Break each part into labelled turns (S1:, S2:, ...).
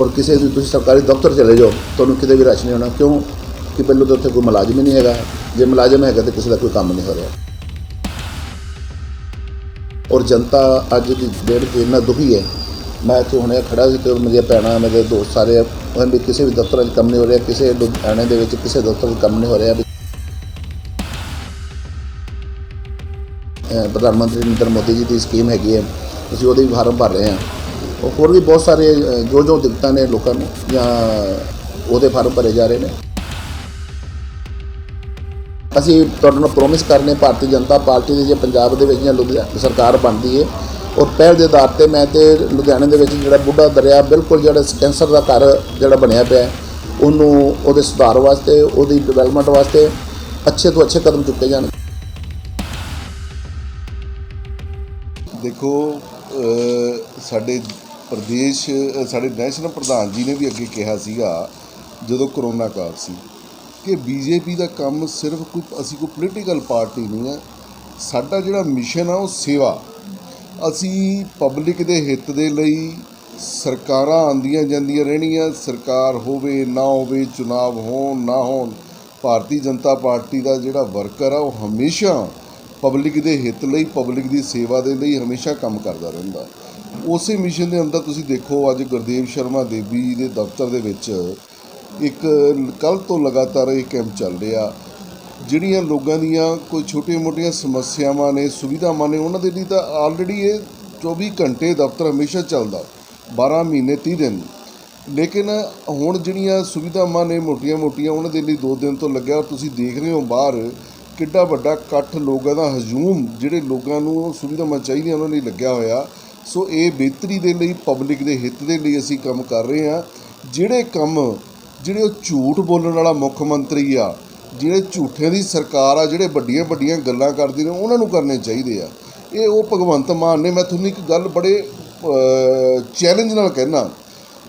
S1: ਔਰ ਕਿਸੇ ਵੀ ਤੁਸੀਂ ਸਰਕਾਰੀ ਦਫ਼ਤਰ ਚਲੇ ਜਾਓ, ਤੁਹਾਨੂੰ ਕਿਤੇ ਵੀ ਰਸ਼ ਨਹੀਂ ਹੋਣਾ। ਕਿਉਂ? ਕਿ ਪਹਿਲਾਂ ਤਾਂ ਉੱਥੇ ਕੋਈ ਮੁਲਾਜ਼ਮ ਹੀ ਨਹੀਂ ਹੈਗਾ। ਜੇ ਮੁਲਾਜ਼ਮ ਹੈਗਾ ਤਾਂ ਕਿਸੇ ਦਾ ਕੋਈ ਕੰਮ ਨਹੀਂ ਹੋ ਰਿਹਾ। ਔਰ ਜਨਤਾ ਅੱਜ ਦੀ ਡੇਟ ਤੇ ਇੰਨਾ ਦੁਖੀ ਹੈ। ਮੈਂ ਇੱਥੇ ਹੁਣੇ ਖੜਾ ਸੀ ਤੇ ਮੇਰੀਆਂ ਭੈਣਾਂ, ਮੇਰੇ ਦੋਸਤ ਸਾਰੇ ਉਹ ਵੀ ਕਿਸੇ ਵੀ ਦਫ਼ਤਰ 'ਚ ਕੰਮ ਨਹੀਂ ਹੋ ਰਿਹਾ, ਕਿਸੇ ਲੁਧਿਆਣੇ ਦੇ ਵਿੱਚ ਕਿਸੇ ਦਫ਼ਤਰ 'ਚ ਕੰਮ ਨਹੀਂ ਹੋ ਰਿਹਾ। ਪ੍ਰਧਾਨ ਮੰਤਰੀ ਨਰਿੰਦਰ ਮੋਦੀ ਜੀ ਦੀ ਸਕੀਮ ਹੈਗੀ ਹੈ। ਅਸੀਂ ਉਹਦੇ ਵੀ ਫਾਰਮ ਭਰ ਰਹੇ ਹਾਂ। ਹੋਰ ਵੀ ਬਹੁਤ ਸਾਰੇ ਜੋ ਜੋ ਦਿੱਕਤਾਂ ਨੇ ਲੋਕਾਂ ਨੂੰ ਜਾਂ ਉਹਦੇ ਫਾਰਮ ਭਰੇ ਜਾ ਰਹੇ ਨੇ। ਅਸੀਂ ਤੁਹਾਡੇ ਨਾਲ ਪ੍ਰੋਮਿਸ ਕਰਨੇ ਭਾਰਤੀ ਜਨਤਾ ਪਾਰਟੀ ਦੀ ਜੇ ਪੰਜਾਬ ਦੇ ਵਿੱਚ ਜਾਂ ਲੁਧਿਆਣਾ ਸਰਕਾਰ ਬਣਦੀ ਹੈ ਔਰ ਪਹਿਲ ਦੇ ਆਧਾਰ ਤੇ ਮੈਂ ਤੇ ਲੁਧਿਆਣੇ ਦੇ ਵਿੱਚ ਜਿਹੜਾ ਬੁੱਢਾ ਦਰਿਆ ਬਿਲਕੁਲ ਜਿਹੜਾ ਕੈਂਸਰ ਦਾ ਘਰ ਜਿਹੜਾ ਬਣਿਆ ਪਿਆ ਉਹਨੂੰ ਉਹਦੇ ਸੁਧਾਰ ਵਾਸਤੇ, ਉਹਦੀ ਡਿਵੈਲਪਮੈਂਟ ਵਾਸਤੇ ਅੱਛੇ ਤੋਂ ਅੱਛੇ ਕਦਮ ਚੁੱਕੇ ਜਾਣ।
S2: ਦੇਖੋ ਸਾਡੇ ਪ੍ਰਦੇਸ਼ ਸਾਡੇ ਨੈਸ਼ਨਲ ਪ੍ਰਧਾਨ ਜੀ ਨੇ ਵੀ ਅੱਗੇ ਕਿਹਾ ਸੀਗਾ, ਜਦੋਂ ਕਰੋਨਾ ਕਾਲ ਸੀ, ਕਿ ਬੀਜੇਪੀ ਦਾ ਕੰਮ ਸਿਰਫ ਕੋਈ, ਅਸੀਂ ਕੋਈ ਪੋਲੀਟੀਕਲ ਪਾਰਟੀ ਨਹੀਂ ਹੈ ਸਾਡਾ ਜਿਹੜਾ ਮਿਸ਼ਨ ਆ ਉਹ ਸੇਵਾ। ਅਸੀਂ ਪਬਲਿਕ ਦੇ ਹਿੱਤ ਦੇ ਲਈ ਸਰਕਾਰਾਂ ਆਂਦੀਆਂ ਜਾਂਦੀਆਂ ਰਹਿਣੀਆਂ, ਸਰਕਾਰ ਹੋਵੇ, ਨਾ ਹੋਵੇ, ਚੁਣਾਵ ਹੋਣ, ਨਾ ਹੋਣ, ਭਾਰਤੀ ਜਨਤਾ ਪਾਰਟੀ ਦਾ ਜਿਹੜਾ ਵਰਕਰ ਆ, ਉਹ ਹਮੇਸ਼ਾ ਪਬਲਿਕ ਦੇ ਹਿੱਤ ਲਈ ਪਬਲਿਕ ਦੀ ਸੇਵਾ ਦੇ ਲਈ ਹਮੇਸ਼ਾ ਕੰਮ ਕਰਦਾ ਰਹਿੰਦਾ। ਉਸੇ ਮਿਸ਼ਨ ਦੇ ਅੰਦਰ ਤੁਸੀਂ ਦੇਖੋ ਅੱਜ ਗੁਰਦੇਵ ਸ਼ਰਮਾ ਦੇਵੀ ਦੇ ਦਫ਼ਤਰ ਦੇ ਵਿੱਚ ਇੱਕ ਕੱਲ ਤੋਂ ਲਗਾਤਾਰ ਇਹ ਕੈਂਪ ਚੱਲ ਰਿਹਾ। ਜਿਹੜੀਆਂ ਲੋਕਾਂ ਦੀਆਂ ਕੋਈ ਛੋਟੀਆਂ-ਮੋਟੀਆਂ ਸਮੱਸਿਆਵਾਂ ਨੇ, ਸੁਵਿਧਾਵਾਂ ਨੇ, ਉਹਨਾਂ ਦੇ ਲਈ ਤਾਂ ਆਲਰੇਡੀ ਇਹ 24 ਘੰਟੇ ਦਫ਼ਤਰ ਹਮੇਸ਼ਾ ਚੱਲਦਾ 12 ਮਹੀਨੇ 30 ਦਿਨ। ਲੇਕਿਨ ਹੁਣ ਜਿਹੜੀਆਂ ਸੁਵਿਧਾਵਾਂ ਨੇ ਮੋਟੀਆਂ-ਮੋਟੀਆਂ, ਉਹਨਾਂ ਦੇ ਲਈ 2 ਦਿਨ ਤੋਂ ਲੱਗਿਆ ਔਰ ਤੁਸੀਂ ਦੇਖ ਰਹੇ ਹੋ ਬਾਹਰ ਕਿੱਡਾ ਵੱਡਾ ਇਕੱਠ ਲੋਕਾਂ ਦਾ ਹਜੂਮ, ਜਿਹੜੇ ਲੋਕਾਂ ਨੂੰ ਉਹ ਸੁਵਿਧਾਵਾਂ ਚਾਹੀਦੀਆਂ, ਉਹਨਾਂ ਲਈ ਲੱਗਿਆ ਹੋਇਆ। ਸੋ ਇਹ ਬਿਹਤਰੀ ਦੇ ਲਈ ਪਬਲਿਕ ਦੇ ਹਿੱਤ ਦੇ ਲਈ ਅਸੀਂ ਕੰਮ ਕਰ ਰਹੇ ਹਾਂ। ਜਿਹੜੇ ਕੰਮ, ਜਿਹੜੇ ਉਹ ਝੂਠ ਬੋਲਣ ਵਾਲਾ ਮੁੱਖ ਮੰਤਰੀ ਆ, ਜਿਹੜੇ ਝੂਠਿਆਂ ਦੀ ਸਰਕਾਰ ਆ, ਜਿਹੜੇ ਵੱਡੀਆਂ ਵੱਡੀਆਂ ਗੱਲਾਂ ਕਰਦੇ ਨੇ, ਉਹਨਾਂ ਨੂੰ ਕਰਨੇ ਚਾਹੀਦੇ ਆ। ਇਹ ਉਹ ਭਗਵੰਤ ਮਾਨ ਨੇ, ਮੈਂ ਤੁਹਾਨੂੰ ਇੱਕ ਗੱਲ ਬੜੇ ਚੈਲੰਜ ਨਾਲ ਕਹਿਣਾ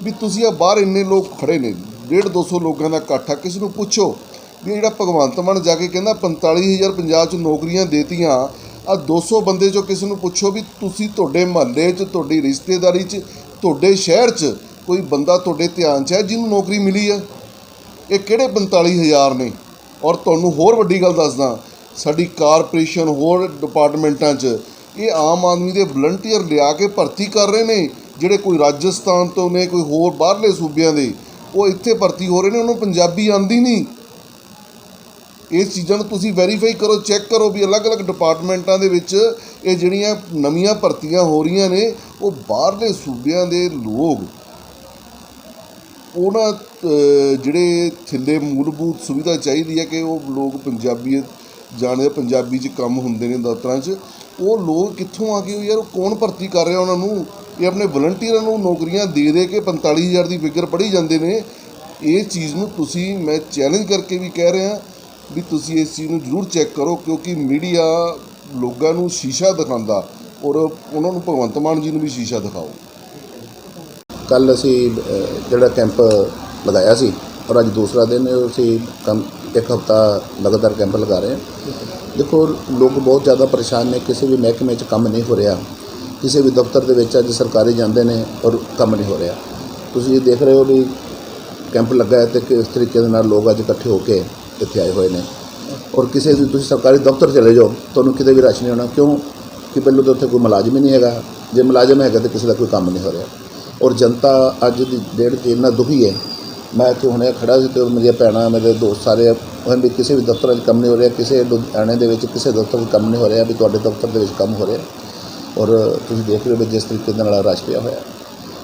S2: ਵੀ ਤੁਸੀਂ ਆ ਬਾਹਰ ਇੰਨੇ ਲੋਕ ਖੜੇ ਨੇ 1.5 200 ਲੋਕਾਂ ਦਾ ਇਕੱਠ ਆ, ਕਿਸੇ ਨੂੰ ਪੁੱਛੋ ਵੀ ਜਿਹੜਾ ਭਗਵੰਤ ਮਾਨ ਜਾ ਕੇ ਕਹਿੰਦਾ 45000 ਪੰਜਾਬ 'ਚ ਨੌਕਰੀਆਂ ਦੇਤੀਆਂ ਆ 200 ਬੰਦੇ 'ਚੋਂ ਕਿਸੇ ਨੂੰ ਪੁੱਛੋ ਵੀ ਤੁਸੀਂ ਤੁਹਾਡੇ ਮਹੱਲੇ 'ਚ, ਤੁਹਾਡੀ ਰਿਸ਼ਤੇਦਾਰੀ 'ਚ, ਤੁਹਾਡੇ ਸ਼ਹਿਰ 'ਚ ਕੋਈ ਬੰਦਾ ਤੁਹਾਡੇ ਧਿਆਨ 'ਚ ਹੈ ਜਿਹਨੂੰ ਨੌਕਰੀ ਮਿਲੀ ਆ ਇਹ ਕਿਹੜੇ 45000 ਨੇ? ਔਰ ਤੁਹਾਨੂੰ ਹੋਰ ਵੱਡੀ ਗੱਲ ਦੱਸਦਾ, ਸਾਡੀ ਕਾਰਪੋਰੇਸ਼ਨ ਹੋਰ ਡਿਪਾਰਟਮੈਂਟਾਂ 'ਚ ਇਹ ਆਮ ਆਦਮੀ ਦੇ ਵਲੰਟੀਅਰ ਲਿਆ ਕੇ ਭਰਤੀ ਕਰ ਰਹੇ ਨੇ, ਜਿਹੜੇ ਕੋਈ ਰਾਜਸਥਾਨ ਤੋਂ ਨੇ, ਕੋਈ ਹੋਰ ਬਾਹਰਲੇ ਸੂਬਿਆਂ ਦੇ, ਉਹ ਇੱਥੇ ਭਰਤੀ ਹੋ ਰਹੇ ਨੇ, ਉਹਨੂੰ ਪੰਜਾਬੀ ਆਂਦੀ ਨਹੀਂ। ਇਸ ਚੀਜ਼ਾਂ ਨੂੰ ਤੁਸੀਂ ਵੈਰੀਫਾਈ ਕਰੋ ਚੈੱਕ ਕਰੋ ਵੀ ਅਲੱਗ-ਅਲੱਗ ਡਿਪਾਰਟਮੈਂਟਾਂ ਦੇ ਵਿੱਚ ਇਹ ਜਿਹੜੀਆਂ ਨਵੀਆਂ ਭਰਤੀਆਂ ਹੋ ਰਹੀਆਂ ਨੇ, ਉਹ ਬਾਹਰਲੇ ਸੂਬਿਆਂ ਦੇ ਲੋਕ, ਉਹਨਾਂ ਜਿਹੜੇ ਥਿੱਲੇ ਮੂਲਭੂਤ ਸੁਵਿਧਾ ਚਾਹੀਦੀ ਹੈ ਕਿ ਉਹ ਲੋਕ ਪੰਜਾਬੀਅਤ ਜਾਣਦੇ ਪੰਜਾਬੀ 'ਚ ਕੰਮ ਹੁੰਦੇ ਨੇ ਦਫ਼ਤਰਾਂ 'ਚ, ਉਹ ਲੋਕ ਕਿੱਥੋਂ ਆ ਕੇ ਯਾਰ ਉਹ ਕੌਣ ਭਰਤੀ ਕਰ ਰਿਹਾ ਉਹਨਾਂ ਨੂੰ? ਇਹ ਆਪਣੇ ਵਲੰਟੀਅਰਾਂ ਨੂੰ ਨੌਕਰੀਆਂ ਦੇ ਦੇ ਕੇ 45000 ਦੀ ਫਿਗਰ ਪੜ੍ਹੀ ਜਾਂਦੇ ਨੇ। ਇਹ ਚੀਜ਼ ਨੂੰ ਤੁਸੀਂ, ਮੈਂ ਚੈਲੰਜ ਕਰਕੇ ਵੀ ਕਹਿ ਰਿਹਾ ਵੀ ਤੁਸੀਂ ਇਸ ਚੀਜ਼ ਨੂੰ ਜ਼ਰੂਰ ਚੈੱਕ ਕਰੋ, ਕਿਉਂਕਿ ਮੀਡੀਆ ਲੋਕਾਂ ਨੂੰ ਸ਼ੀਸ਼ਾ ਦਿਖਾਉਂਦਾ ਔਰ ਉਹਨਾਂ ਨੂੰ ਭਗਵੰਤ ਮਾਨ ਜੀ ਨੂੰ ਵੀ ਸ਼ੀਸ਼ਾ ਦਿਖਾਓ।
S1: ਕੱਲ ਅਸੀਂ ਜਿਹੜਾ ਕੈਂਪ ਲਗਾਇਆ ਸੀ ਔਰ ਅੱਜ ਦੂਸਰਾ ਦਿਨ ਅਸੀਂ ਕੰਮ, ਇੱਕ ਹਫਤਾ ਲਗਾਤਾਰ ਕੈਂਪ ਲਗਾ ਰਹੇ ਹਾਂ। ਦੇਖੋ, ਲੋਕ ਬਹੁਤ ਜ਼ਿਆਦਾ ਪਰੇਸ਼ਾਨ ਨੇ, ਕਿਸੇ ਵੀ ਮਹਿਕਮੇ 'ਚ ਕੰਮ ਨਹੀਂ ਹੋ ਰਿਹਾ। ਕਿਸੇ ਵੀ ਦਫ਼ਤਰ ਦੇ ਵਿੱਚ ਅੱਜ ਸਰਕਾਰੀ ਜਾਂਦੇ ਨੇ ਔਰ ਕੰਮ ਨਹੀਂ ਹੋ ਰਿਹਾ। ਤੁਸੀਂ ਇਹ ਦੇਖ ਰਹੇ ਹੋ ਵੀ ਕੈਂਪ ਲੱਗਾ ਹੈ ਤੇ ਕਿਸ ਤਰੀਕੇ ਦੇ ਨਾਲ ਲੋਕ ਅੱਜ ਇਕੱਠੇ ਹੋ ਕੇ ਇੱਥੇ ਆਏ ਹੋਏ ਨੇ। ਔਰ ਕਿਸੇ ਵੀ ਤੁਸੀਂ ਸਰਕਾਰੀ ਦਫ਼ਤਰ ਚਲੇ ਜਾਓ, ਤੁਹਾਨੂੰ ਕਿਤੇ ਵੀ ਰਸ਼ ਨਹੀਂ ਹੋਣਾ। ਕਿਉਂ? ਕਿ ਪਹਿਲਾਂ ਤਾਂ ਉੱਥੇ ਕੋਈ ਮੁਲਾਜ਼ਮ ਹੀ ਨਹੀਂ ਹੈਗਾ। ਜੇ ਮੁਲਾਜ਼ਮ ਹੈਗਾ ਤਾਂ ਕਿਸੇ ਦਾ ਕੋਈ ਕੰਮ ਨਹੀਂ ਹੋ ਰਿਹਾ। ਔਰ ਜਨਤਾ ਅੱਜ ਦੀ ਡੇਢ ਤੇ ਇੰਨਾ ਦੁਖੀ ਹੈ। ਮੈਂ ਇੱਥੇ ਹੁਣੇ ਖੜਾ ਸੀ ਤੇ ਮੇਰੀਆਂ ਭੈਣਾਂ, ਮੇਰੇ ਦੋਸਤ ਸਾਰੇ ਉਹ ਵੀ ਕਿਸੇ ਵੀ ਦਫ਼ਤਰਾਂ 'ਚ ਕੰਮ ਨਹੀਂ ਹੋ ਰਿਹਾ, ਕਿਸੇ ਲੁਧਿਆਣੇ ਦੇ ਵਿੱਚ ਕਿਸੇ ਦਫ਼ਤਰ 'ਚ ਕੰਮ ਨਹੀਂ ਹੋ ਰਿਹਾ ਵੀ ਤੁਹਾਡੇ ਦਫ਼ਤਰ ਦੇ ਵਿੱਚ ਕੰਮ ਹੋ ਰਿਹਾ। ਔਰ ਤੁਸੀਂ ਦੇਖ ਰਹੇ ਹੋ ਵੀ ਜਿਸ ਤਰੀਕੇ ਦੇ ਨਾਲ ਰਸ਼ ਪਿਆ ਹੋਇਆ।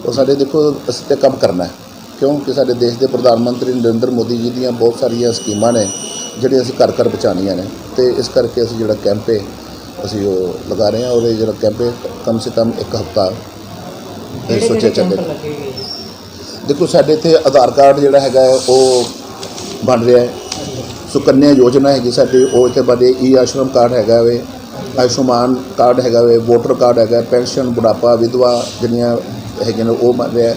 S1: ਔਰ ਸਾਡੇ ਦੇਖੋ, ਅਸੀਂ ਤੇ ਕੰਮ ਕਰਨਾ ਹੈ। ਕਿਉਂਕਿ ਸਾਡੇ ਦੇਸ਼ ਦੇ ਪ੍ਰਧਾਨ ਮੰਤਰੀ ਨਰਿੰਦਰ ਮੋਦੀ ਜੀ ਦੀਆਂ ਬਹੁਤ ਸਾਰੀਆਂ ਸਕੀਮਾਂ ਨੇ ਜਿਹੜੀਆਂ ਅਸੀਂ ਘਰ ਘਰ ਪਹੁੰਚਾਉਣੀਆਂ ਨੇ। ਤੇ ਇਸ ਕਰਕੇ ਅਸੀਂ ਜਿਹੜਾ ਕੈਂਪ ਹੈ ਅਸੀਂ ਉਹ ਲਗਾ ਰਹੇ ਹਾਂ ਔਰ ਇਹ ਜਿਹੜਾ ਕੈਂਪ ਹੈ ਕਮ ਸੇ ਕਮ ਇੱਕ ਹਫਤਾ ਇਹ ਸੋਚਿਆ ਚੱਲੇ ਦੇਖੋ ਸਾਡੇ ਇੱਥੇ ਆਧਾਰ ਕਾਰਡ ਜਿਹੜਾ ਹੈਗਾ ਉਹ ਬਣ ਰਿਹਾ ਹੈ। ਸੁਕੰਨਿਆ ਯੋਜਨਾ ਹੈਗੀ ਸਾਡੀ ਉਹ ਇੱਥੇ ਬਣੇ ਈ ਆਸ਼ਰਮ ਕਾਰਡ ਹੈਗਾ ਵੇ ਆਯੁਸ਼ਮਾਨ ਕਾਰਡ ਹੈਗਾ ਵੇ ਵੋਟਰ ਕਾਰਡ ਹੈਗਾ ਪੈਨਸ਼ਨ ਬੁਢਾਪਾ ਵਿਧਵਾ ਜਿਹੜੀਆਂ ਹੈਗੀਆਂ ਨੇ ਉਹ ਬਣ ਰਿਹਾ ਹੈ।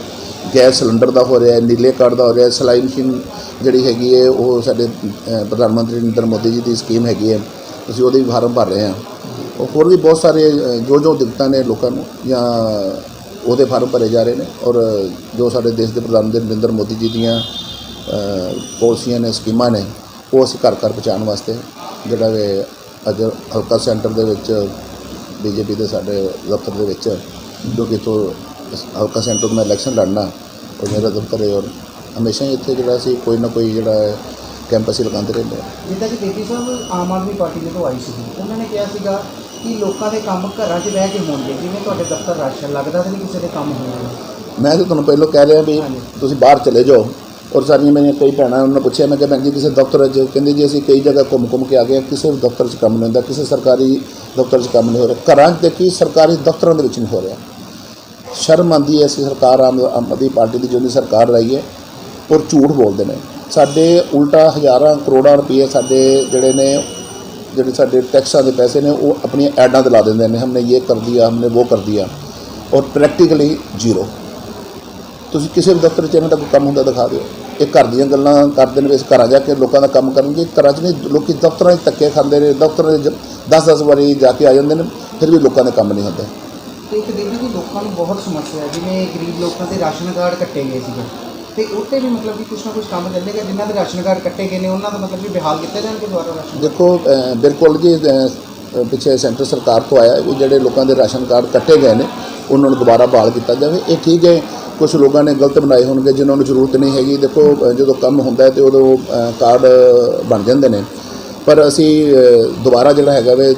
S1: ਗੈਸ ਸਿਲੰਡਰ ਦਾ ਹੋ ਰਿਹਾ ਹੈ, ਨੀਲੇ ਕਾਰਡ ਦਾ ਹੋ ਰਿਹਾ ਹੈ, ਸਿਲਾਈ ਮਸ਼ੀਨ ਜਿਹੜੀ ਹੈਗੀ ਹੈ ਉਹ ਸਾਡੇ ਪ੍ਰਧਾਨ ਮੰਤਰੀ ਨਰਿੰਦਰ ਮੋਦੀ ਜੀ ਦੀ ਸਕੀਮ ਹੈਗੀ ਹੈ। ਅਸੀਂ ਉਹਦੇ ਵੀ ਫਾਰਮ ਭਰ ਰਹੇ ਹਾਂ। ਹੋਰ ਵੀ ਬਹੁਤ ਸਾਰੇ ਜੋ ਜੋ ਦਿੱਕਤਾਂ ਨੇ ਲੋਕਾਂ ਨੂੰ ਜਾਂ ਉਹਦੇ ਫਾਰਮ ਭਰੇ ਜਾ ਰਹੇ ਨੇ ਔਰ ਜੋ ਸਾਡੇ ਦੇਸ਼ ਦੇ ਪ੍ਰਧਾਨ ਮੰਤਰੀ ਨਰਿੰਦਰ ਮੋਦੀ ਜੀ ਦੀਆਂ ਅ, ਪਾਲਿਸੀਆਂ ਨੇ ਸਕੀਮਾਂ ਨੇ ਉਹ ਅਸੀਂ ਘਰ ਘਰ ਪਹੁੰਚਾਉਣ ਵਾਸਤੇ ਜਿਹੜਾ ਵੇ ਅੱਜ ਹਲਕਾ ਸੈਂਟਰ ਦੇ ਵਿੱਚ ਬੀਜੇਪੀ ਦੇ ਸਾਡੇ ਦਫ਼ਤਰ ਦੇ ਵਿੱਚ ਜੋ ਕਿ ਤੋਂ ਹਲਕਾ ਸੈਂਟਰ ਤੋਂ ਮੈਂ ਇਲੈਕਸ਼ਨ ਲੜਨਾ ਔਰ ਮੇਰਾ ਦਫ਼ਤਰ ਹੈ ਔਰ ਹਮੇਸ਼ਾ ਹੀ ਇੱਥੇ ਜਿਹੜਾ ਸੀ ਕੋਈ ਨਾ ਕੋਈ ਜਿਹੜਾ ਹੈ ਕੈਂਪ ਅਸੀਂ ਲਗਾਉਂਦੇ ਰਹਿੰਦੇ ਹਾਂ
S3: ਜਿੱਦਾਂ ਕਿ ਬੇਦੀ ਸਾਹਿਬ ਆਮ ਆਦਮੀ ਪਾਰਟੀ ਜਦੋਂ ਆਈ ਸੀ ਉਹਨਾਂ ਨੇ ਕਿਹਾ ਸੀਗਾ ਕਿ ਲੋਕਾਂ ਦੇ ਕੰਮ ਘਰਾਂ 'ਚ ਬਹਿ ਕੇ ਹੋਣਗੇ ਜਿਵੇਂ ਤੁਹਾਡੇ ਦਫ਼ਤਰ ਰਾਸ਼ਨ ਲੱਗਦਾ ਤਾਂ ਨਹੀਂ ਕਿਸੇ ਦੇ ਕੰਮ ਹੋਣਗੇ
S1: ਮੈਂ ਤਾਂ ਤੁਹਾਨੂੰ ਪਹਿਲਾਂ ਕਹਿ ਰਿਹਾ ਵੀ ਤੁਸੀਂ ਬਾਹਰ ਚਲੇ ਜਾਓ ਔਰ ਸਾਰੀਆਂ ਮੇਰੀਆਂ ਕਈ ਭੈਣਾਂ ਉਹਨਾਂ ਨੇ ਪੁੱਛਿਆ ਮੈਂ ਕਿਹਾ ਭੈਣ ਜੀ ਕਿਸੇ ਦਫ਼ਤਰ 'ਚ ਕਹਿੰਦੇ ਜੀ ਅਸੀਂ ਕਈ ਜਗ੍ਹਾ ਘੁੰਮ ਘੁੰਮ ਕੇ ਆ ਗਏ ਹਾਂ, ਕਿਸੇ ਦਫ਼ਤਰ 'ਚ ਕੰਮ ਨਹੀਂ ਹੁੰਦਾ ਕਿਸੇ ਸਰਕਾਰੀ ਦਫ਼ਤਰ 'ਚ ਕੰਮ ਨਹੀਂ ਹੋ ਰਿਹਾ। ਘਰਾਂ 'ਚ ਦੇਖੀ ਸਰਕਾਰੀ ਦਫ਼ਤਰਾਂ ਦੇ ਵਿੱਚ ਨਹੀਂ ਹੋ ਰਿਹਾ। ਸ਼ਰਮ ਆਉਂਦੀ ਹੈ ਅਸੀਂ ਸਰਕਾਰ ਆਮ ਆਮ ਆਦਮੀ ਪਾਰਟੀ ਦੀ ਜਿਹਦੀ ਸਰਕਾਰ ਰਹੀ ਹੈ, ਔਰ ਝੂਠ ਬੋਲਦੇ ਨੇ। ਸਾਡੇ ਉਲਟਾ ਹਜ਼ਾਰਾਂ ਕਰੋੜਾਂ ਰੁਪਏ ਸਾਡੇ ਜਿਹੜੇ ਨੇ, ਜਿਹੜੇ ਸਾਡੇ ਟੈਕਸਾਂ ਦੇ ਪੈਸੇ ਨੇ, ਉਹ ਆਪਣੀਆਂ ਐਡਾਂ ਤੇ ਲਾ ਦਿੰਦੇ ਨੇ। ਹਮਨੇ ਇਹ ਕਰ ਦਿਆ, ਹਮਨੇ ਉਹ ਕਰ ਦਿਆ, ਔਰ ਪ੍ਰੈਕਟੀਕਲੀ ਜ਼ੀਰੋ ਤੁਸੀਂ ਕਿਸੇ ਵੀ ਦਫ਼ਤਰ 'ਚ ਇਹਨਾਂ ਦਾ ਕੋਈ ਕੰਮ ਹੁੰਦਾ ਦਿਖਾ ਦਿਓ। ਇਹ ਘਰ ਦੀਆਂ ਗੱਲਾਂ ਕਰਦੇ ਨੇ ਵੀ ਘਰਾਂ ਜਾ ਕੇ ਲੋਕਾਂ ਦਾ ਕੰਮ ਕਰਨਗੇ। ਘਰਾਂ 'ਚ ਨਹੀਂ, ਲੋਕੀ ਦਫ਼ਤਰਾਂ 'ਚ ਧੱਕੇ ਖਾਂਦੇ ਨੇ। ਦਫ਼ਤਰਾਂ 'ਚ 10-10 ਵਾਰੀ ਜਾ ਕੇ ਆ ਜਾਂਦੇ ਨੇ, ਫਿਰ ਵੀ ਲੋਕਾਂ ਦੇ ਕੰਮ ਨਹੀਂ ਹੁੰਦੇ।
S3: ਤੇ ਇੱਕ ਦੇਖੀ ਕਿ ਲੋਕਾਂ ਨੂੰ ਬਹੁਤ ਸਮੱਸਿਆ ਹੈ ਜਿਵੇਂ ਗਰੀਬ ਲੋਕਾਂ ਦੇ ਰਾਸ਼ਨ ਕਾਰਡ ਕੱਟੇ ਗਏ ਸੀਗੇ ਤੇ ਉੱਤੇ ਵੀ ਮਤਲਬ ਕਿ ਕੁਛ ਨਾ ਕੁਛ ਕੰਮ ਚੱਲੇਗਾ ਜਿਨ੍ਹਾਂ ਦੇ ਰਾਸ਼ਨ ਕਾਰਡ ਕੱਟੇ ਗਏ ਨੇ ਉਹਨਾਂ ਦਾ ਮਤਲਬ ਕਿ ਬਿਹਾਲ ਕੀਤੇ ਜਾਣਗੇ ਦੁਬਾਰਾ ਰਾਸ਼ਨ
S1: ਦੇਖੋ ਅ, ਬਿਲਕੁਲ ਜੀ ਅ, ਪਿੱਛੇ ਸੈਂਟਰ ਸਰਕਾਰ ਤੋਂ ਆਇਆ ਵੀ ਜਿਹੜੇ ਲੋਕਾਂ ਦੇ ਰਾਸ਼ਨ ਕਾਰਡ ਕੱਟੇ ਗਏ ਨੇ ਉਹਨਾਂ ਨੂੰ ਦੁਬਾਰਾ ਬਹਾਲ ਕੀਤਾ ਜਾਵੇ। ਇਹ ਠੀਕ ਹੈ ਕੁਝ ਲੋਕਾਂ ਨੇ ਗਲਤ ਬਣਾਏ ਹੋਣਗੇ ਜਿਨ੍ਹਾਂ ਨੂੰ ਜ਼ਰੂਰਤ ਨਹੀਂ ਹੈਗੀ ਦੇਖੋ ਅ, ਜਦੋਂ ਕੰਮ ਹੁੰਦਾ ਹੈ ਤੇ ਉਦੋਂ ਅ, ਕਾਰਡ ਬਣ ਜਾਂਦੇ ਨੇ। ਪਰ ਅਸੀਂ ਅ, ਦੁਬਾਰਾ ਜਿਹੜਾ ਹੈਗਾ ਵੇ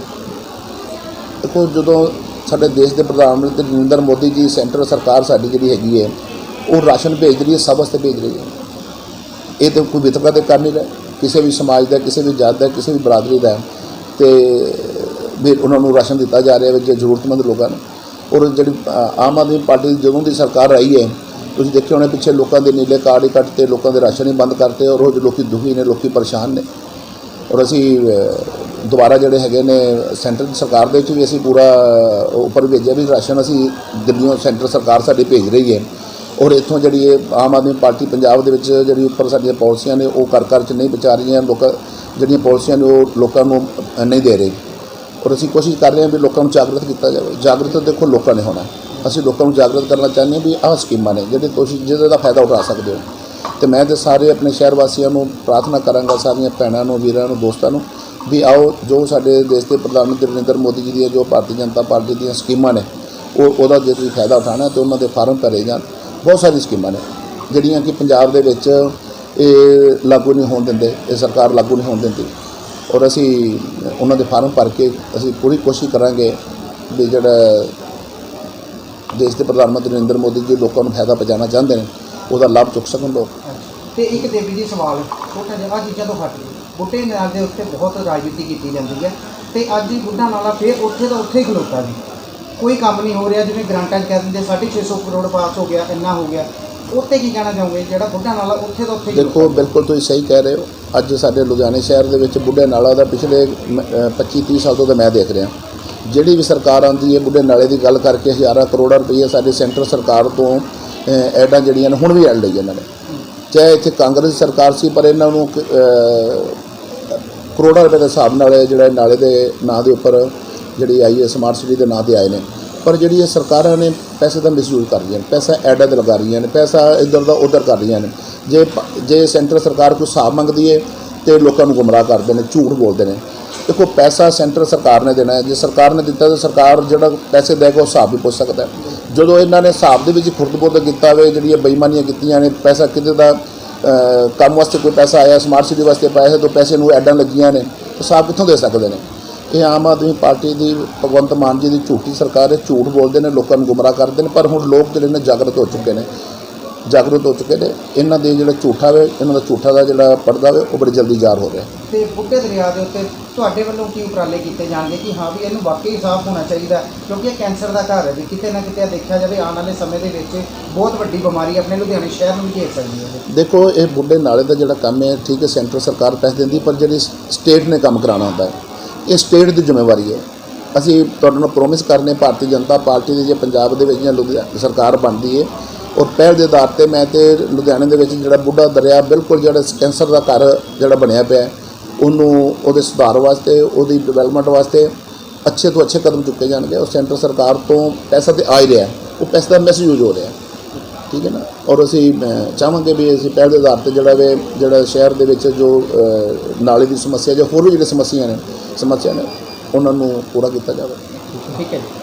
S1: ਦੇਖੋ ਜਦੋਂ ਸਾਡੇ ਦੇਸ਼ ਦੇ ਪ੍ਰਧਾਨ ਮੰਤਰੀ ਨਰਿੰਦਰ ਮੋਦੀ ਜੀ, ਸੈਂਟਰ ਸਰਕਾਰ ਸਾਡੀ ਜਿਹੜੀ ਹੈਗੀ ਹੈ, ਉਹ ਰਾਸ਼ਨ ਭੇਜ ਰਹੀ ਹੈ, ਸਭ ਵਾਸਤੇ ਭੇਜ ਰਹੀ ਹੈ। ਇਹ ਤਾਂ ਕੋਈ ਵਿਤਕਰਾ ਤੇ ਕਰ ਨਹੀਂ ਰਿਹਾ। ਕਿਸੇ ਵੀ ਸਮਾਜ ਦਾ, ਕਿਸੇ ਵੀ ਜਾਤ ਦਾ, ਕਿਸੇ ਵੀ ਬਰਾਦਰੀ ਦਾ। ਤੇ ਵੀ ਉਹਨਾਂ ਨੂੰ ਰਾਸ਼ਨ ਦਿੱਤਾ ਜਾ ਰਿਹਾ ਹੈ ਜੇ ਜ਼ਰੂਰਤਮੰਦ ਲੋਕਾਂ ਨੂੰ। ਔਰ ਜਿਹੜੀ ਆਮ ਆਦਮੀ ਪਾਰਟੀ ਦੀ ਜਦੋਂ ਦੀ ਸਰਕਾਰ ਆਈ ਹੈ, ਤੁਸੀਂ ਦੇਖਿਆ ਹੋਣਾ ਪਿੱਛੇ ਲੋਕਾਂ ਦੇ ਨੀਲੇ ਕਾਰਡ ਹੀ ਕੱਟਤੇ ਲੋਕਾਂ ਦੇ ਰਾਸ਼ਨ ਹੀ ਬੰਦ ਕਰਤੇ ਔਰ ਉਹ ਲੋਕੀ ਦੁਖੀ ਨੇ, ਲੋਕੀ ਪਰੇਸ਼ਾਨ ਨੇ। ਔਰ ਅਸੀਂ ਦੁਬਾਰਾ ਜਿਹੜੇ ਹੈਗੇ ਨੇ ਸੈਂਟਰ ਸਰਕਾਰ ਦੇ ਵਿੱਚ ਵੀ ਅਸੀਂ ਪੂਰਾ ਉੱਪਰ ਭੇਜਿਆ ਵੀ ਰਾਸ਼ਨ ਅਸੀਂ ਦਿੱਲੀੋਂ ਸੈਂਟਰ ਸਰਕਾਰ ਸਾਡੀ ਭੇਜ ਰਹੀ ਹੈ। ਔਰ ਇੱਥੋਂ ਜਿਹੜੀ ਇਹ ਆਮ ਆਦਮੀ ਪਾਰਟੀ ਪੰਜਾਬ ਦੇ ਵਿੱਚ ਜਿਹੜੀ ਉੱਪਰ ਸਾਡੀਆਂ ਪਾਲਿਸੀਆਂ ਨੇ, ਉਹ ਘਰ ਘਰ 'ਚ ਨਹੀਂ ਪਹੁੰਚਾ ਰਹੀਆਂ, ਲੋਕਾਂ, ਜਿਹੜੀਆਂ ਪਾਲਿਸੀਆਂ ਨੇ ਉਹ ਲੋਕਾਂ ਨੂੰ ਨਹੀਂ ਦੇ ਰਹੀ। ਔਰ ਅਸੀਂ ਕੋਸ਼ਿਸ਼ ਕਰ ਰਹੇ ਹਾਂ ਵੀ ਲੋਕਾਂ ਨੂੰ ਜਾਗਰਤ ਕੀਤਾ ਜਾਵੇ। ਜਾਗਰਤ ਦੇਖੋ ਲੋਕਾਂ ਨੇ ਹੋਣਾ। ਅਸੀਂ ਲੋਕਾਂ ਨੂੰ ਜਾਗਰਤ ਕਰਨਾ ਚਾਹੁੰਦੇ ਹਾਂ ਵੀ ਆਹ ਸਕੀਮਾਂ ਨੇ, ਜਿਹੜੇ ਤੁਸੀਂ, ਜਿਹਦੇ ਦਾ ਫਾਇਦਾ ਉਠਾ ਸਕਦੇ ਹੋ। ਤੇ ਮੈਂ ਤੇ ਸਾਰੇ ਆਪਣੇ ਸ਼ਹਿਰ ਵਾਸੀਆਂ ਨੂੰ ਪ੍ਰਾਰਥਨਾ ਕਰਾਂਗਾ, ਸਾਰੀਆਂ ਭੈਣਾਂ ਨੂੰ, ਵੀਰਾਂ ਨੂੰ, ਦੋਸਤਾਂ ਨੂੰ ਵੀ ਆਓ, ਜੋ ਸਾਡੇ ਦੇਸ਼ ਦੇ ਪ੍ਰਧਾਨ ਮੰਤਰੀ ਨਰਿੰਦਰ ਮੋਦੀ ਜੀ ਦੀਆਂ ਜੋ ਭਾਰਤੀ ਜਨਤਾ ਪਾਰਟੀ ਦੀਆਂ ਸਕੀਮਾਂ ਨੇ, ਉਹ, ਉਹਦਾ ਜੇ ਤੁਸੀਂ ਫਾਇਦਾ ਉਠਾਉਣਾ ਤੇ ਉਹਨਾਂ ਦੇ ਫਾਰਮ ਭਰੇ ਜਾਣ। ਬਹੁਤ ਸਾਰੀਆਂ ਸਕੀਮਾਂ ਨੇ, ਜਿਹੜੀਆਂ ਕਿ ਪੰਜਾਬ ਦੇ ਵਿੱਚ ਇਹ ਲਾਗੂ ਨਹੀਂ ਹੋਣ ਦਿੰਦੇ, ਇਹ ਸਰਕਾਰ ਲਾਗੂ ਨਹੀਂ ਹੋਣ ਦਿੰਦੀ। ਔਰ ਅਸੀਂ ਉਹਨਾਂ ਦੇ ਫਾਰਮ ਭਰ ਕੇ ਅਸੀਂ ਪੂਰੀ ਕੋਸ਼ਿਸ਼ ਕਰਾਂਗੇ ਵੀ ਜਿਹੜਾ ਦੇਸ਼ ਦੇ ਪ੍ਰਧਾਨ ਮੰਤਰੀ ਨਰਿੰਦਰ ਮੋਦੀ ਜੀ ਲੋਕਾਂ ਨੂੰ ਫਾਇਦਾ ਪਹੁੰਚਾਉਣਾ ਚਾਹੁੰਦੇ ਨੇ, ਉਹਦਾ ਲਾਭ ਚੁੱਕ ਸਕਣ ਲੋਕ।
S3: ਤੇ ਇੱਕ ਦੇਵੀ ਜੀ ਸਵਾਲ ਛੋਟਾ ਜਿਹਾ ਆਹ ਚੀਜ਼ਾਂ ਤੋਂ ਹਟ ਕੇ ਬੁੱਢੇ ਨਾਲ ਦੇ ਉੱਤੇ ਬਹੁਤ ਰਾਜਨੀਤੀ ਕੀਤੀ ਜਾਂਦੀ ਹੈ ਤੇ ਅੱਜ ਹੀ ਬੁੱਢਾ ਨਾਲਾ ਫੇਰ ਉੱਥੇ ਦਾ ਉੱਥੇ ਹੀ ਖਲੋਤਾ ਜੀ। ਕੋਈ ਕੰਮ ਨਹੀਂ ਹੋ ਰਿਹਾ ਜਿਵੇਂ ਗ੍ਰਾਂਟਾਂ 'ਚ ਕਹਿ ਦਿੰਦੇ 650 ਕਰੋੜ ਪਾਸ ਹੋ ਗਿਆ ਇੰਨਾ ਹੋ ਗਿਆ। ਉੱਤੇ ਕੀ ਕਹਿਣਾ ਚਾਹੋਗੇ? ਜਿਹੜਾ ਬੁੱਢਾ ਨਾਲਾ ਉੱਥੇ ਦਾ ਉੱਥੇ ਹੀ
S1: ਦੇਖੋ ਬਿਲਕੁਲ ਤੁਸੀਂ ਸਹੀ ਕਹਿ ਰਹੇ ਹੋ। ਅੱਜ ਸਾਡੇ ਲੁਧਿਆਣੇ ਸ਼ਹਿਰ ਦੇ ਵਿੱਚ ਬੁੱਢੇ ਨਾਲਾ ਦਾ ਪਿਛਲੇ 25 30 ਸਾਲ ਤੋਂ ਤਾਂ ਮੈਂ ਦੇਖ ਰਿਹਾ। ਜਿਹੜੀ ਵੀ ਸਰਕਾਰ ਆਉਂਦੀ ਹੈ ਬੁੱਢੇ ਨਾਲੇ ਦੀ ਗੱਲ ਕਰਕੇ ਹਜ਼ਾਰਾਂ ਕਰੋੜਾਂ ਰੁਪਏ ਸਾਡੇ ਸੈਂਟਰ ਸਰਕਾਰ ਤੋਂ ਐਡਾਂ ਜਿਹੜੀਆਂ ਨੇ ਹੁਣ ਵੀ ਐਡ ਲਈ ਇਹਨਾਂ ਨੇ। ਚਾਹੇ ਇੱਥੇ ਕਾਂਗਰਸ ਸਰਕਾਰ ਸੀ ਪਰ ਇਹਨਾਂ ਨੂੰ ਕਰੋੜਾਂ ਰੁਪਏ ਦੇ ਹਿਸਾਬ ਨਾਲ ਇਹ ਜਿਹੜਾ ਨਾਲੇ ਦੇ ਨਾਂ ਦੇ ਉੱਪਰ ਜਿਹੜੀ ਆਈ ਹੈ ਸਮਾਰਟ ਸਿਟੀ ਦੇ ਨਾਂ ਤੇ ਆਏ ਨੇ। ਪਰ ਜਿਹੜੀ ਇਹ ਸਰਕਾਰਾਂ ਨੇ ਪੈਸੇ ਦਾ ਮਿਸਯੂਜ਼ ਕਰ ਰਹੀਆਂ ਨੇ, ਪੈਸਾ ਐਡਾਂ ਤੇ ਲਗਾ ਰਹੀਆਂ ਨੇ, ਪੈਸਾ ਇੱਧਰ ਦਾ ਉੱਧਰ ਕਰ ਰਹੀਆਂ ਨੇ। ਜੇ ਜੇ ਸੈਂਟਰ ਸਰਕਾਰ ਕੋਈ ਹਿਸਾਬ ਮੰਗਦੀ ਹੈ ਤੇ ਲੋਕਾਂ ਨੂੰ ਗੁੰਮਰਾਹ ਕਰਦੇ ਨੇ, ਝੂਠ ਬੋਲਦੇ ਨੇ। ਦੇਖੋ, ਪੈਸਾ ਸੈਂਟਰ ਸਰਕਾਰ ਨੇ ਦੇਣਾ ਹੈ। ਜੇ ਸਰਕਾਰ ਨੇ ਦਿੱਤਾ ਤਾਂ ਸਰਕਾਰ ਜਿਹੜਾ ਪੈਸੇ ਦੇਗਾ ਉਹ ਹਿਸਾਬ ਵੀ ਪੁੱਛ ਸਕਦਾ ਜਦੋਂ ਇਹਨਾਂ ਨੇ ਹਿਸਾਬ ਦੇ ਵਿੱਚ ਖੁਰਦ-ਬੁਰਦ ਕੀਤਾ ਹੋਵੇ ਜਿਹੜੀਆਂ ਬੇਈਮਾਨੀਆਂ ਕੀਤੀਆਂ ਨੇ, ਪੈਸਾ ਕਿਤੇ ਦਾ ਕੰਮ ਵਾਸਤੇ ਕੋਈ ਪੈਸਾ ਆਇਆ ਸਮਾਰਟ ਸਿਟੀ ਵਾਸਤੇ ਪਾਇਆ ਤਾਂ ਪੈਸੇ ਨੂੰ ਐਡਾਂ ਲੱਗੀਆਂ ਨੇ ਹਿਸਾਬ ਕਿੱਥੋਂ ਦੇ ਸਕਦੇ ਨੇ? ਇਹ ਆਮ ਆਦਮੀ ਪਾਰਟੀ ਦੀ, ਭਗਵੰਤ ਮਾਨ ਜੀ ਦੀ ਝੂਠੀ ਸਰਕਾਰ ਹੈ, ਝੂਠ ਬੋਲਦੇ ਨੇ, ਲੋਕਾਂ ਨੂੰ ਗੁੰਮਰਾਹ ਕਰਦੇ ਨੇ, ਪਰ ਹੁਣ ਲੋਕ ਜਿਹੜੇ ਨੇ ਜਾਗਰਤ ਹੋ ਚੁੱਕੇ ਨੇ। ਜਾਗਰੂਕ ਹੋ ਚੁੱਕੇ ਨੇ। ਇਹਨਾਂ ਦੇ ਜਿਹੜਾ ਝੂਠਾ ਵੇ, ਇਹਨਾਂ ਦਾ ਝੂਠਾ ਦਾ ਜਿਹੜਾ ਪਰਦਾ ਵੇ, ਉਹ ਬੜੀ ਜਲਦੀ ਜ਼ਾਹਰ ਹੋ ਰਿਹਾ
S3: ਤੇ ਬੁੱਢੇ ਦਰਿਆ ਦੇ ਉੱਤੇ ਤੁਹਾਡੇ ਵੱਲੋਂ ਕੀ ਉਪਰਾਲੇ ਕੀਤੇ ਜਾਣਗੇ ਕਿ ਹਾਂ ਵੀ ਇਹਨੂੰ ਵਾਕਈ ਸਾਫ਼ ਹੋਣਾ ਚਾਹੀਦਾ ਹੈ? ਕਿਉਂਕਿ ਇਹ ਕੈਂਸਰ ਦਾ ਘਰ ਹੈ ਵੀ ਕਿਤੇ ਨਾ ਕਿਤੇ ਦੇਖਿਆ ਜਾਵੇ ਆਉਣ ਵਾਲੇ ਸਮੇਂ ਦੇ ਵਿੱਚ ਬਹੁਤ ਵੱਡੀ ਬਿਮਾਰੀ ਆਪਣੇ ਲੁਧਿਆਣੇ ਸ਼ਹਿਰ ਨੂੰ ਘੇਰ ਸਕਦੀ ਹੈ
S1: ਦੇਖੋ ਇਹ ਬੁੱਢੇ ਨਾਲੇ ਦਾ ਜਿਹੜਾ ਕੰਮ ਹੈ ਠੀਕ ਹੈ ਸੈਂਟਰ ਸਰਕਾਰ ਪੈਸੇ ਦਿੰਦੀ ਪਰ ਜਿਹੜੀ ਸਟੇਟ ਨੇ ਕੰਮ ਕਰਾਉਣਾ ਹੁੰਦਾ ਹੈ ਇਹ ਸਟੇਟ ਦੀ ਜ਼ਿੰਮੇਵਾਰੀ ਹੈ ਅਸੀਂ ਤੁਹਾਡੇ ਨਾਲ ਪ੍ਰੋਮਿਸ ਕਰਨੇ ਭਾਰਤੀ ਜਨਤਾ ਪਾਰਟੀ ਦੀ ਜੇ ਪੰਜਾਬ ਦੇ ਵਿੱਚ ਜਾਂ ਲੁਧਿਆਣਾ ਸਰਕਾਰ ਬਣਦੀ ਹੈ ਔਰ ਪਹਿਲ ਦੇ ਆਧਾਰ ਤੇ ਮੈਂ ਤੇ ਲੁਧਿਆਣੇ ਦੇ ਵਿੱਚ ਜਿਹੜਾ ਬੁੱਢਾ ਦਰਿਆ ਬਿਲਕੁਲ ਜਿਹੜਾ ਕੈਂਸਰ ਦਾ ਘਰ ਜਿਹੜਾ ਬਣਿਆ ਪਿਆ ਹੈ, ਉਹਨੂੰ ਉਹਦੇ ਸੁਧਾਰ ਵਾਸਤੇ ਉਹਦੀ ਡਿਵੈਲਪਮੈਂਟ ਵਾਸਤੇ ਅੱਛੇ ਤੋਂ ਅੱਛੇ ਕਦਮ ਚੁੱਕੇ ਜਾਣਗੇ। ਔਰ ਸੈਂਟਰ ਸਰਕਾਰ ਤੋਂ ਪੈਸਾ ਤੇ ਆ ਹੀ ਰਿਹਾ। ਉਹ ਪੈਸੇ ਦਾ ਮਿਸਯੂਜ਼ ਹੋ ਰਿਹਾ। ਠੀਕ ਹੈ ਨਾ? ਔਰ ਅਸੀਂ ਅਹ, ਚਾਹਾਂਗੇ ਵੀ ਅਸੀਂ ਪਹਿਲ ਦੇ ਆਧਾਰ ਤੇ ਜਿਹੜਾ ਵੇ ਜਿਹੜਾ ਸ਼ਹਿਰ ਦੇ ਵਿੱਚ ਜੋ ਨਾਲੇ ਦੀ ਸਮੱਸਿਆ ਜਾਂ ਹੋਰ ਵੀ ਜਿਹੜੇ ਸਮੱਸਿਆ ਨੇ ਸਮੱਸਿਆ ਨੇ ਉਹਨਾਂ ਨੂੰ ਪੂਰਾ ਕੀਤਾ ਜਾਵੇ।
S3: ਠੀਕ ਹੈ ਜੀ।